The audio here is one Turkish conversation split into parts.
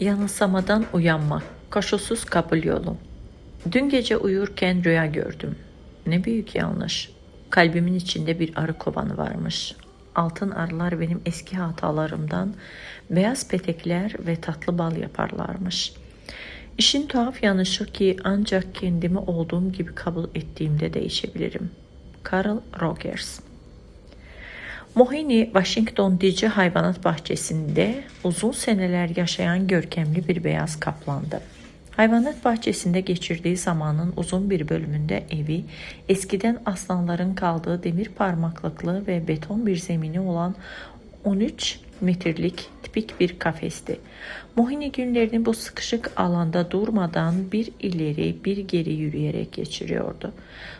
Yanılsamadan uyanmak, koşulsuz kabul yolu. Dün gece uyurken rüya gördüm. Ne büyük yanlış. Kalbimin içinde bir arı kovanı varmış. Altın arılar benim eski hatalarımdan beyaz petekler ve tatlı bal yaparlarmış. İşin tuhaf yanı şu ki ancak kendimi olduğum gibi kabul ettiğimde değişebilirim. Carl Rogers Mohini, Washington DC Hayvanat Bahçesi'nde uzun seneler yaşayan görkemli bir beyaz kaplandı. Hayvanat bahçesinde geçirdiği zamanın uzun bir bölümünde evi eskiden aslanların kaldığı demir parmaklıklı ve beton bir zemini olan 13 metrelik tipik bir kafesti. Mohini günlerini bu sıkışık alanda durmadan bir ileri bir geri yürüyerek geçiriyordu.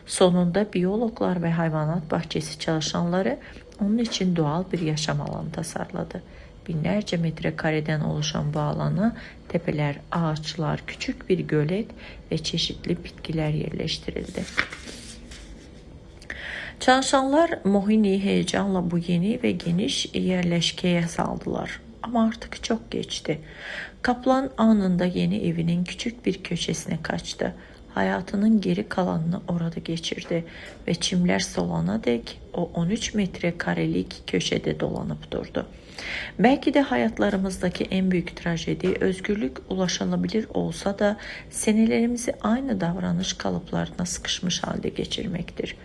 Sonunda biyologlar ve hayvanat bahçesi çalışanları onun için doğal bir yaşam alanı tasarladı. Binlerce metrekareden oluşan bu alana tepeler, ağaçlar, küçük bir gölet ve çeşitli bitkiler yerleştirildi. Çalışanlar Mohini heyecanla bu yeni ve geniş yerleşkeye saldılar. Ama artık çok geçti. Kaplan anında yeni evinin küçük bir köşesine kaçtı. Hayatının geri kalanını orada geçirdi ve çimler solana dek o 13 metre karelik köşede dolanıp durdu. Belki de hayatlarımızdaki en büyük trajedi özgürlük ulaşılabilir olsa da senelerimizi aynı davranış kalıplarına sıkışmış halde geçirmektir.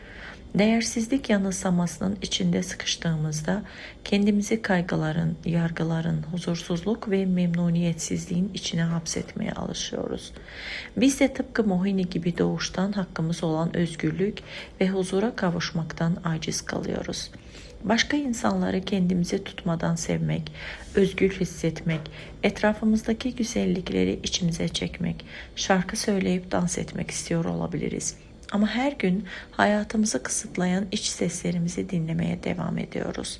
Değersizlik yanılsamasının içinde sıkıştığımızda kendimizi kaygıların, yargıların, huzursuzluk ve memnuniyetsizliğin içine hapsetmeye alışıyoruz. Biz de tıpkı Mohini gibi doğuştan hakkımız olan özgürlük ve huzura kavuşmaktan aciz kalıyoruz. Başka insanları kendimize tutmadan sevmek, özgür hissetmek, etrafımızdaki güzellikleri içimize çekmek, şarkı söyleyip dans etmek istiyor olabiliriz.'' Ama her gün hayatımızı kısıtlayan iç seslerimizi dinlemeye devam ediyoruz.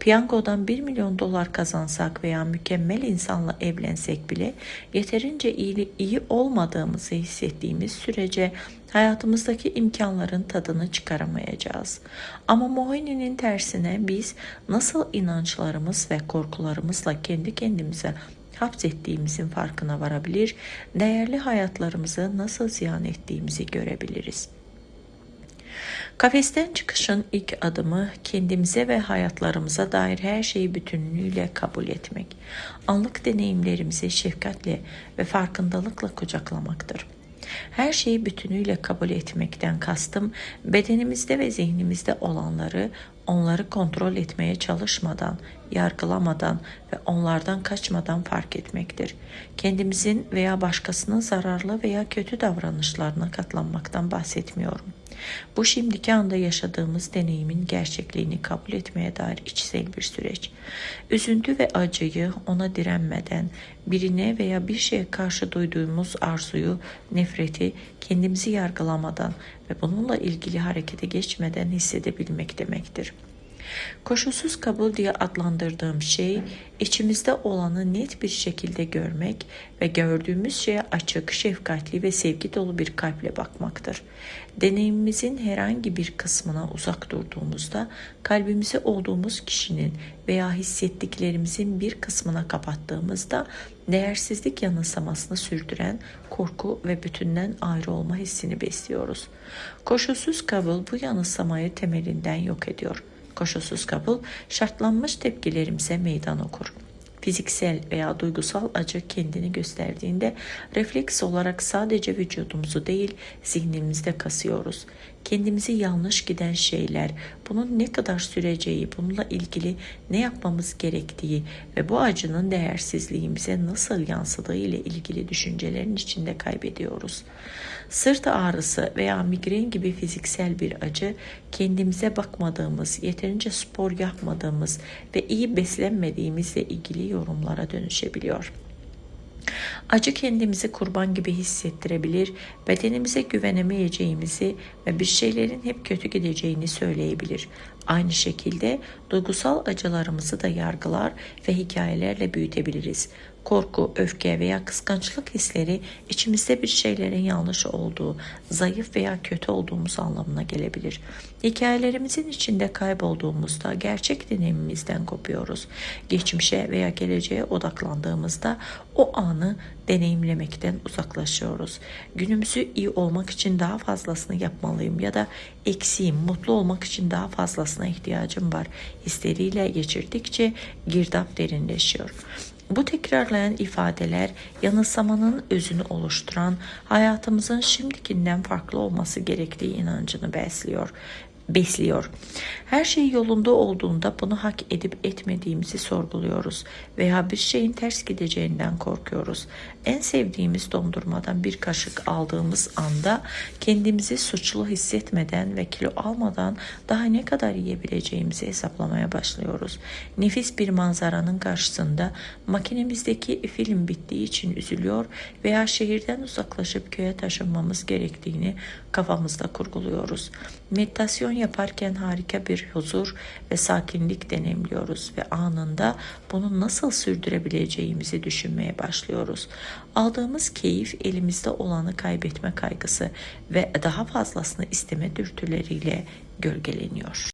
Piyangodan 1 milyon dolar kazansak veya mükemmel insanla evlensek bile yeterince iyi, iyi olmadığımızı hissettiğimiz sürece hayatımızdaki imkanların tadını çıkaramayacağız. Ama Mohini'nin tersine biz nasıl inançlarımız ve korkularımızla kendi kendimize hapsettiğimizin farkına varabilir, değerli hayatlarımızı nasıl ziyan ettiğimizi görebiliriz. Kafesten çıkışın ilk adımı kendimize ve hayatlarımıza dair her şeyi bütünlüğüyle kabul etmek. Anlık deneyimlerimizi şefkatle ve farkındalıkla kucaklamaktır. Her şeyi bütünüyle kabul etmekten kastım bedenimizde ve zihnimizde olanları onları kontrol etmeye çalışmadan, yargılamadan ve onlardan kaçmadan fark etmektir. Kendimizin veya başkasının zararlı veya kötü davranışlarına katlanmaktan bahsetmiyorum. Bu şimdiki anda yaşadığımız deneyimin gerçekliğini kabul etmeye dair içsel bir süreç. Üzüntü ve acıyı ona direnmeden, birine veya bir şeye karşı duyduğumuz arzuyu, nefreti kendimizi yargılamadan ve bununla ilgili harekete geçmeden hissedebilmek demektir. Koşulsuz kabul diye adlandırdığım şey içimizde olanı net bir şekilde görmek ve gördüğümüz şeye açık, şefkatli ve sevgi dolu bir kalple bakmaktır. Deneyimimizin herhangi bir kısmına uzak durduğumuzda kalbimize olduğumuz kişinin veya hissettiklerimizin bir kısmına kapattığımızda değersizlik yanılsamasını sürdüren korku ve bütünden ayrı olma hissini besliyoruz. Koşulsuz kabul bu yanılsamayı temelinden yok ediyor koşulsuz kabul şartlanmış tepkilerimize meydan okur. Fiziksel veya duygusal acı kendini gösterdiğinde refleks olarak sadece vücudumuzu değil zihnimizde kasıyoruz. Kendimizi yanlış giden şeyler, bunun ne kadar süreceği, bununla ilgili ne yapmamız gerektiği ve bu acının değersizliğimize nasıl yansıdığı ile ilgili düşüncelerin içinde kaybediyoruz. Sırt ağrısı veya migren gibi fiziksel bir acı kendimize bakmadığımız, yeterince spor yapmadığımız ve iyi beslenmediğimizle ilgili yorumlara dönüşebiliyor. Acı kendimizi kurban gibi hissettirebilir, bedenimize güvenemeyeceğimizi ve bir şeylerin hep kötü gideceğini söyleyebilir. Aynı şekilde duygusal acılarımızı da yargılar ve hikayelerle büyütebiliriz. Korku, öfke veya kıskançlık hisleri içimizde bir şeylerin yanlış olduğu, zayıf veya kötü olduğumuz anlamına gelebilir. Hikayelerimizin içinde kaybolduğumuzda gerçek deneyimimizden kopuyoruz. Geçmişe veya geleceğe odaklandığımızda o anı deneyimlemekten uzaklaşıyoruz. Günümüzü iyi olmak için daha fazlasını yapmalıyım ya da eksiğim, mutlu olmak için daha fazlasına ihtiyacım var hisleriyle geçirdikçe girdap derinleşiyor. Bu tekrarlayan ifadeler yanılsamanın özünü oluşturan, hayatımızın şimdikinden farklı olması gerektiği inancını besliyor besliyor. Her şey yolunda olduğunda bunu hak edip etmediğimizi sorguluyoruz veya bir şeyin ters gideceğinden korkuyoruz. En sevdiğimiz dondurmadan bir kaşık aldığımız anda kendimizi suçlu hissetmeden ve kilo almadan daha ne kadar yiyebileceğimizi hesaplamaya başlıyoruz. Nefis bir manzaranın karşısında makinemizdeki film bittiği için üzülüyor veya şehirden uzaklaşıp köye taşınmamız gerektiğini kafamızda kurguluyoruz. Meditasyon yaparken harika bir huzur ve sakinlik deneyimliyoruz ve anında bunu nasıl sürdürebileceğimizi düşünmeye başlıyoruz. Aldığımız keyif elimizde olanı kaybetme kaygısı ve daha fazlasını isteme dürtüleriyle gölgeleniyor.